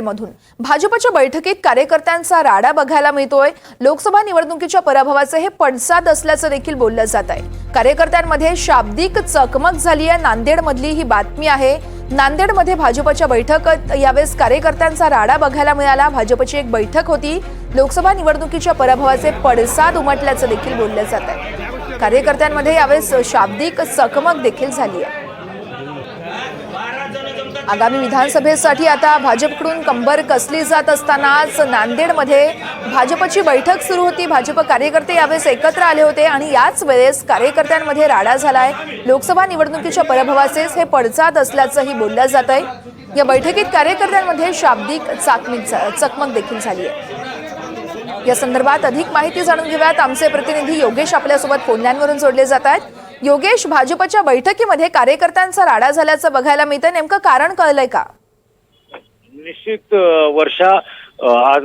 मधून. भाजपच्या बैठकीत कार्यकर्त्यांचा राडा बघायला मिळतोय. लोकसभा निवडणुकीच्या पराभवाचे हे पडसाद असल्याचं देखील बोललं जात आहे. कार्यकर्त्यांमध्ये शाब्दिक चकमक झाली आहे. नांदेडमधली ही बातमी आहे. नांदेडमध्ये भाजपच्या बैठकीत यावेळेस कार्यकर्त्यांचा राडा बघायला मिळाला. भाजपची एक बैठक होती. लोकसभा निवडणुकीच्या पराभवाचे पडसाद उमटल्याचं देखील बोललं जात आहे. कार्यकर्त्यांमध्ये यावेळेस शाब्दिक चकमक देखील झाली आहे. आगामी विधानसभेसाठी आता भाजपकडून कंबर कसली जात असतानाच नांदेडमध्ये भाजपची बैठक सुरू होती. भाजप कार्यकर्ते यावेळेस एकत्र आले होते आणि याच वेळेस कार्यकर्त्यांमध्ये राडा झालाय. लोकसभा निवडणुकीच्या पराभवाचेच हे पडसाद असल्याचंही बोललं जात आहे या बैठकीत कार्यकर्त्यांमध्ये शाब्दिक चाकमीक चकमक देखील झाली आहे या संदर्भात अधिक माहिती जाणून घेऊयात. आमचे प्रतिनिधी योगेश आपल्यासोबत फोनलाईनवरून जोडले जात आहेत. योगेश भाजपच्या बैठकीमध्ये कार्यकर्त्यांचा राडा झाल्याचं बघायला मिळतं नेमकं कारण कळलंय का? निश्चित वर्षा आज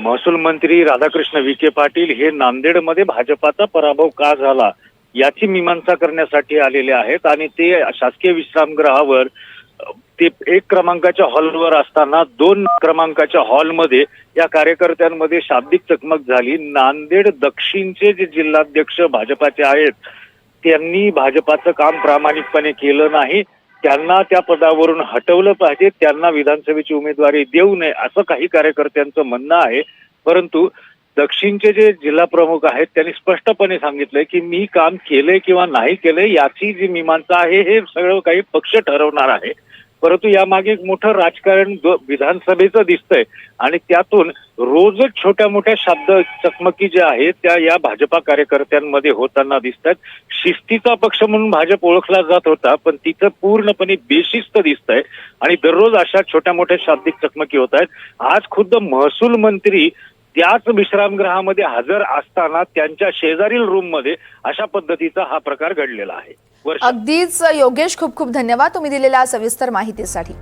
महसूल मंत्री राधाकृष्ण विखे पाटील हे नांदेडमध्ये भाजपाचा पराभव का झाला याची मीमांसा करण्यासाठी आलेले आहेत आणि ते शासकीय विश्रामगृहावर ते एक क्रमांकाच्या हॉलवर असताना दोन क्रमांकाच्या हॉलमध्ये या कार्यकर्त्यांमध्ये शाब्दिक चकमक झाली. नांदेड दक्षिणचे जे जिल्हाध्यक्ष भाजपाचे आहेत त्यांनी भाजपाचं काम प्रामाणिकपणे केलं नाही. त्यांना त्या पदावरून हटवलं पाहिजे. त्यांना विधानसभेची उमेदवारी देऊ नये असं काही कार्यकर्त्यांचं म्हणणं आहे. परंतु दक्षिणचे जे जिल्हा प्रमुख आहेत त्यांनी स्पष्टपणे सांगितलंय की मी काम केलंय किंवा नाही केलंय याची जी मीमांसा आहे हे सगळं काही पक्ष ठरवणार आहे. परंतु यामागे एक मोठं राजकारण विधानसभेचं दिसतंय आणि त्यातून रोजच छोट्या मोठ्या शब्द चकमकी ज्या आहेत त्या या भाजपा कार्यकर्त्यांमध्ये होताना दिसत आहेत शिस्तीचा पक्ष म्हणून भाजप ओळखला जात होता पण तिचं पूर्णपणे बेशिस्त दिसत आहे आणि दररोज अशा छोट्या मोठ्या शाब्दिक चकमकी होत आहेत. आज खुद्द महसूल मंत्री त्याच विश्रामगृहामध्ये हजर असताना त्यांच्या शेजारील रूममध्ये अशा पद्धतीचा हा प्रकार घडलेला आहे. अगदीच योगेश खूप खूप धन्यवाद तुम्ही दिलेल्या सविस्तर माहितीसाठी.